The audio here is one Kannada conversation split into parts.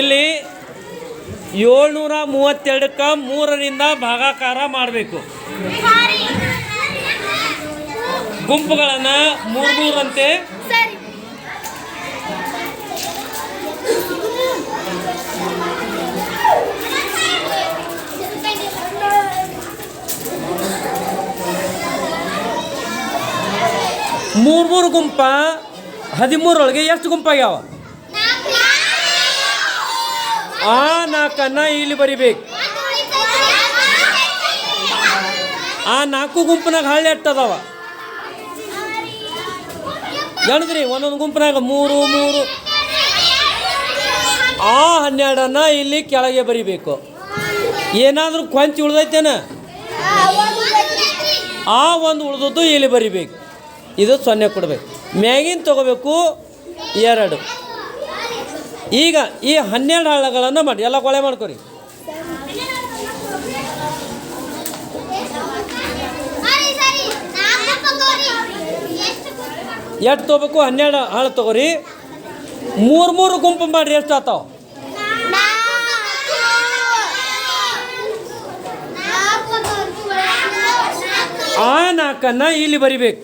ಇಲ್ಲಿ ಏಳ್ನೂರ ಮೂವತ್ತೆರಡಕ್ಕೆ ಮೂರರಿಂದ ಭಾಗಾಕಾರ ಮಾಡಬೇಕು. ಗುಂಪುಗಳನ್ನು ಮೂರು ಮೂರಂತೆ. ಮೂರು ಮೂರು ಗುಂಪ ಹದಿಮೂರೊಳಗೆ ಎಷ್ಟು ಗುಂಪಾಗ್ಯಾವ? ಆ ನಾಲ್ಕನ್ನ ಇಲ್ಲಿ ಬರಿಬೇಕು. ಆ ನಾಲ್ಕು ಗುಂಪಿನಾಗ ಹಳ್ಳಿ ಎಟ್ಟದವ. ಹೇಳಿದ್ರಿ ಒಂದೊಂದು ಗುಂಪಿನಾಗ ಮೂರು ಮೂರು. ಆ ಹನ್ನೆರಡನ್ನ ಇಲ್ಲಿ ಕೆಳಗೆ ಬರಿಬೇಕು. ಏನಾದರೂ ಕೊಂಚ ಉಳ್ದೈತೇನ? ಆ ಒಂದು ಉಳ್ದದ್ದು ಇಲ್ಲಿ ಬರಿಬೇಕು. ಇದು ಸೊನ್ನೆ ಕೊಡಬೇಕು. ಮ್ಯಾಗಿನ ತಗೋಬೇಕು ಎರಡು. ಈಗ ಈ ಹನ್ನೆರಡು ಹಳ್ಳಗಳನ್ನು ಮಾಡಿ, ಎಲ್ಲ ಕೊಳೆ ಮಾಡ್ಕೊರಿ. ಎಷ್ಟು ತೊಗೋಬೇಕು? ಹನ್ನೆರಡು ಹಳ್ಳ ತಗೋರಿ. ಮೂರು ಮೂರು ಗುಂಪು ಮಾಡಿರಿ, ಎಷ್ಟು ಆತಾವ? ಆ ನಾಲ್ಕನ್ನು ಇಲ್ಲಿ ಬರಿಬೇಕು.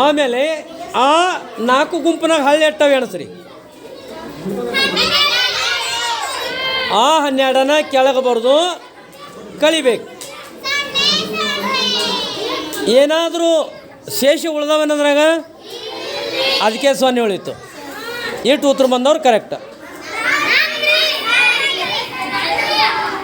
ಆಮೇಲೆ ಆ ನಾಲ್ಕು ಗುಂಪನಾಗ ಹಳ್ಳಿ ಎಟ್ಟವೆ ಎಣಸ್ರಿ. ಆ ಹನ್ನೆರಡನ ಕೆಳಗೆ ಬರೆದು ಕಳಿಬೇಕು. ಏನಾದರೂ ಶೇಷ ಉಳ್ದವನದ್ರಾಗ, ಅದಕ್ಕೆ ಸೊನ್ನೆ ಉಳಿತು. ಇಟ್ಟು ಉತ್ತರ ಬಂದವ್ರು ಕರೆಕ್ಟ್